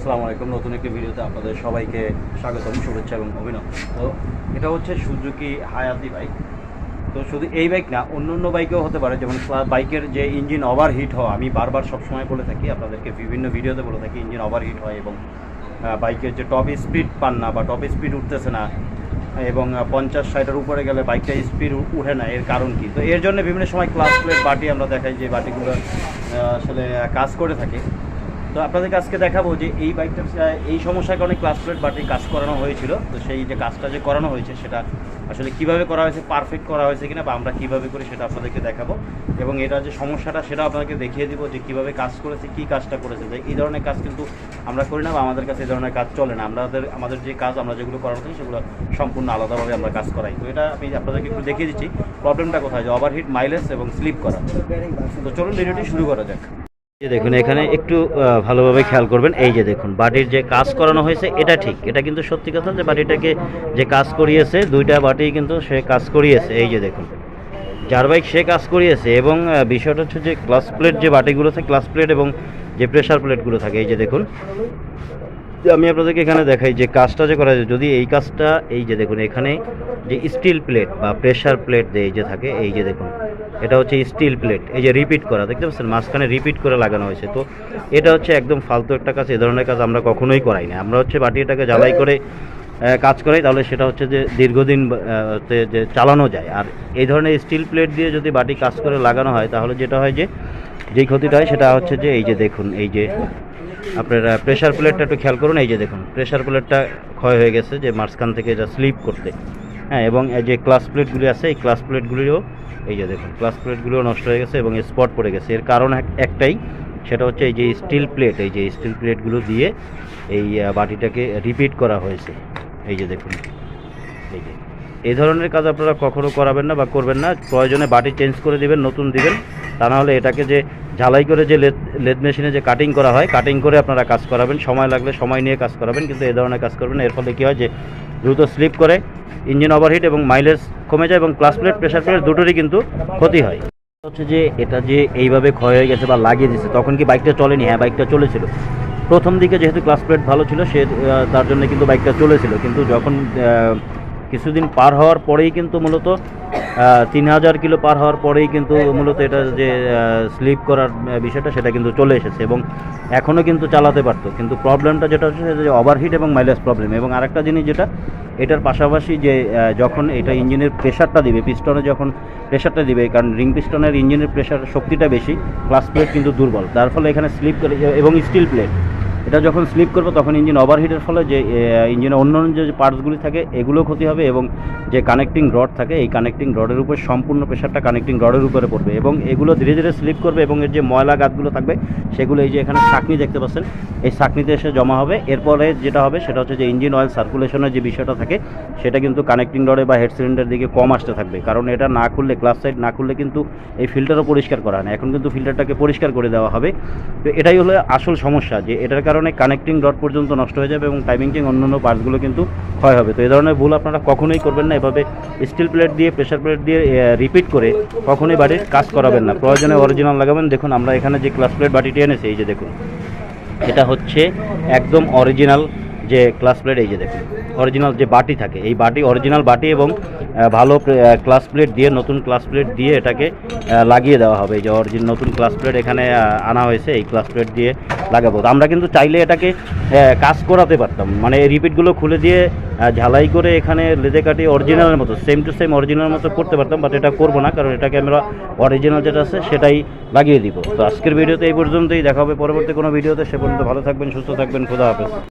আসসালামু আলাইকুম। নতুন একটি ভিডিওতে আপনাদের সবাইকে স্বাগতম, শুভেচ্ছা এবং অভিনন্দন। তো এটা হচ্ছে সুজুকি হায়াতি বাইক। তো শুধু এই বাইক না অন্য অন্য বাইকেও হতে পারে। যেমন বাইকের যে ইঞ্জিন ওভার হিট হওয়া, আমি বারবার সবসময় বলে থাকি, আপনাদেরকে বিভিন্ন ভিডিওতে বলে থাকি, ইঞ্জিন ওভার হিট হয় এবং বাইকের যে টপ স্পিড পান না বা টপ স্পিড উঠতেছে না, এবং পঞ্চাশ ষাটের উপরে গেলে বাইকটা স্পিড উঠে না, এর কারণ কি? তো এর জন্য বিভিন্ন সময় ক্লাস প্লেট বাটি আমরা দেখাই, যে বাটিগুলো আসলে কাজ করে থাকে। তো আপনাদেরকে আজকে দেখাবো যে এই বাইকটার এই সমস্যার কারণে ক্লাস প্লেট বাটি কাজ করানো হয়েছিল। তো সেই যে কাজটা যে করানো হয়েছে, সেটা আসলে কীভাবে করা হয়েছে পারফেক্ট করা হয়েছে কিনা বা আমরা কীভাবে করি সেটা আপনাদেরকে দেখাবো। এবং এটা যে সমস্যাটা সেটা আপনাদেরকে দেখিয়ে দিব যে কীভাবে কাজ করেছে, কি কাজটা করেছে। যে এই ধরনের কাজ কিন্তু আমরা করি না বা আমাদের কাছে এই ধরনের কাজ চলে না। আমাদের আমাদের যে কাজ, আমরা যেগুলো করানো থাকি, সেগুলো সম্পূর্ণ আলাদাভাবে আমরা কাজ করাই। তো এটা আমি আপনাদেরকে একটু দেখিয়ে দিচ্ছি প্রবলেমটা কোথায়? যে ওভারহিট মাইলেজ এবং স্লিপ করা। তো চলুন ভিডিওটি শুরু করা যাক। দেখুন, এখানে একটু ভালোভাবে খেয়াল করবেন। এই যে দেখুন, বাটির যে কাজ করানো হয়েছে, এটা ঠিক। এটা কিন্তু সত্যি কথা যে বাটিটাকে যে কাজ করিয়েছে, দুইটা বাটি কিন্তু সে কাজ করিয়েছে। এই যে দেখুন, যার বাইক সে কাজ করিয়েছে এবং বিষয়টা হচ্ছে যে ক্লাস প্লেট যে বাটিগুলো থাকে ক্লাস প্লেট এবং যে প্রেশার প্লেটগুলো থাকে, এই যে দেখুন। আমি আপনাদেরকে এখানে দেখাই যে কাজটা যে করা যায়, যদি এই কাজটা, এই যে দেখুন, এখানে যে স্টিল প্লেট বা প্রেশার প্লেট এই যে থাকে, এই যে দেখুন এটা হচ্ছে স্টিল প্লেট এই যে রিপিট করা, দেখতে পাচ্ছেন? মাঝখানে রিপিট করে লাগানো হয়েছে। তো এটা হচ্ছে একদম ফালতু একটা কাজ, এ ধরনের কাজ আমরা কখনোই করাই না। আমরা হচ্ছে বাটিটাকে জ্বালাই করে কাজ করাই, তাহলে সেটা হচ্ছে যে দীর্ঘদিন যে চালানো যায়। আর এই ধরনের স্টিল প্লেট দিয়ে যদি বাটি কাজ করে লাগানো হয়, তাহলে যেটা হয় যে, যেই ক্ষতিটা হয় সেটা হচ্ছে যে, এই যে দেখুন, এই যে আপনার প্রেশার প্লেটটা একটু খেয়াল করুন, এই যে দেখুন প্রেশার প্লেটটা ক্ষয় হয়ে গেছে যে মাঝখান থেকে এটা স্লিপ করতে। হ্যাঁ এবং এই যে ক্লাস প্লেটগুলি আছে, এই ক্লাস প্লেটগুলিও এই যে দেখুন ক্লাস প্লেটগুলিও নষ্ট হয়ে গেছে এবং স্পট পড়ে গেছে। এর কারণ এক- একটাই, সেটা হচ্ছে এই যে স্টিল প্লেট এই যে স্টিল প্লেটগুলো দিয়ে এই বাটিটাকে রিপিট করা হয়েছে। এই যে দেখুন, এই যে। এই ধরনের কাজ আপনারা কখনো করাবেন না বা করবেন না। প্রয়োজনে বাটি চেঞ্জ করে দিবেন, নতুন দিবেন। তা নাহলে এটাকে যে ঝালাই করে যে লেদ লেদ মেশিনে যে কাটিং করা হয় কাটিং করে আপনারা কাজ করাবেন। সময় লাগলে সময় নিয়ে কাজ করাবেন, কিন্তু এই ধরনের কাজ করবেন এর ফলে কী হয় যে, দ্রুত স্লিপ করে ইঞ্জিন ওভারহিট এবং মাইলেজ কমে যায় এবং ক্লাস প্লেট প্রেশার প্লেট দুটোরই কিন্তু ক্ষতি হয়। হচ্ছে যে এটা যে এইভাবে ক্ষয় হয়ে গেছে বা লাগিয়ে দিয়েছে, তখন কি বাইকটা চলেনি? হ্যাঁ বাইকটা চলেছিল। প্রথম দিকে যেহেতু ক্লাস প্লেট ভালো ছিল, সে তার জন্য কিন্তু বাইকটা চলেছিল। কিন্তু যখন কিছুদিন পার হওয়ার পরেই কিন্তু মূলত তিন হাজার কিলো পার হওয়ার পরেই কিন্তু মূলত এটা যে স্লিপ করার বিষয়টা, সেটা কিন্তু চলে এসেছে এবং এখনও কিন্তু চালাতে পারতো। কিন্তু প্রবলেমটা যেটা হচ্ছে যে ওভারহিট এবং মাইলেজ প্রবলেম এবং আরেকটা জিনিস যেটা এটার পাশাপাশি যে যখন এটা ইঞ্জিনের প্রেশারটা দিবে পিস্টনে যখন প্রেশারটা দিবে, কারণ রিং পিস্টনের ইঞ্জিনের প্রেশার শক্তিটা বেশি ক্লাস প্লেট কিন্তু দুর্বল। তার ফলে এখানে স্লিপ এবং স্টিল প্লেট এটা যখন স্লিপ করবে, তখন ইঞ্জিন ওভারহিটের ফলে যে ইঞ্জিনের অন্য অন্য যে পার্টসগুলি থাকে, এগুলো ক্ষতি হবে এবং যে কানেক্টিং রড থাকে, এই কানেক্টিং রডের উপর সম্পূর্ণ প্রেশারটা কানেক্টিং রডের উপরে পড়বে এবং এগুলো ধীরে ধীরে স্লিপ করবে এবং এর যে ময়লা গাছগুলো থাকবে, সেগুলো এই যে এখানে ছাকনি দেখতে পাচ্ছেন, এই ছাকনিতে এসে জমা হবে। এরপরে যেটা হবে, সেটা হচ্ছে যে ইঞ্জিন অয়েল সার্কুলেশনের যে বিষয়টা থাকে, সেটা কিন্তু কানেক্টিং রডে বা হেড সিলিন্ডার দিকে কম আসতে থাকবে। কারণ এটা না খুললে ক্লাস সাইড না খুললে কিন্তু এই ফিল্টারও পরিষ্কার করা হয় না। এখন কিন্তু ফিল্টারটাকে পরিষ্কার করে দেওয়া হবে। তো এটাই হলো আসল সমস্যা, যে এটার কারণে কানেক্টিং ডট পর্যন্ত নষ্ট হয়ে যাবে এবং টাইমিং চেং অন্যান্য পার্টসগুলো কিন্তু ক্ষয় হবে। তো এই ধরনের ভুল আপনারা কখনোই করবেন না, এভাবে স্টিল প্লেট দিয়ে প্রেশার প্লেট দিয়ে রিপিট করে কখনোই বাড়ির কাজ করাবেন না। প্রয়োজনে অরিজিনাল লাগাবেন। দেখুন, আমরা এখানে যে ক্লাস প্লেট বাটিটি এনেছি, এই যে দেখুন, এটা হচ্ছে একদম অরিজিনাল যে ক্লাস প্লেট এই যে দেখুন অরিজিনাল যে বাটি থাকে, এই বাটি অরিজিনাল বাটি এবং ভালো ক্লাস প্লেট দিয়ে, নতুন ক্লাস প্লেট দিয়ে এটাকে লাগিয়ে দেওয়া হবে। এই যে অরিজিন নতুন ক্লাস প্লেট এখানে আনা হয়েছে, এই ক্লাস প্লেট দিয়ে লাগাবো। তো আমরা কিন্তু চাইলে এটাকে কাজ করাতে পারতাম। মানে রিপিটগুলো খুলে দিয়ে ঝালাই করে এখানে লেদে কাটি অরিজিনালের মতো সেম টু সেম অরিজিনাল মতো করতে পারতাম বাট এটা করব না, কারণ এটাকে আমরা অরিজিনাল যেটা আছে, সেটাই লাগিয়ে দিব। তো আজকের ভিডিওতে এই পর্যন্তই, দেখা হবে পরবর্তী কোনো ভিডিওতে, সে পর্যন্ত ভালো থাকবেন, সুস্থ থাকবেন, খোদা হাফেজ।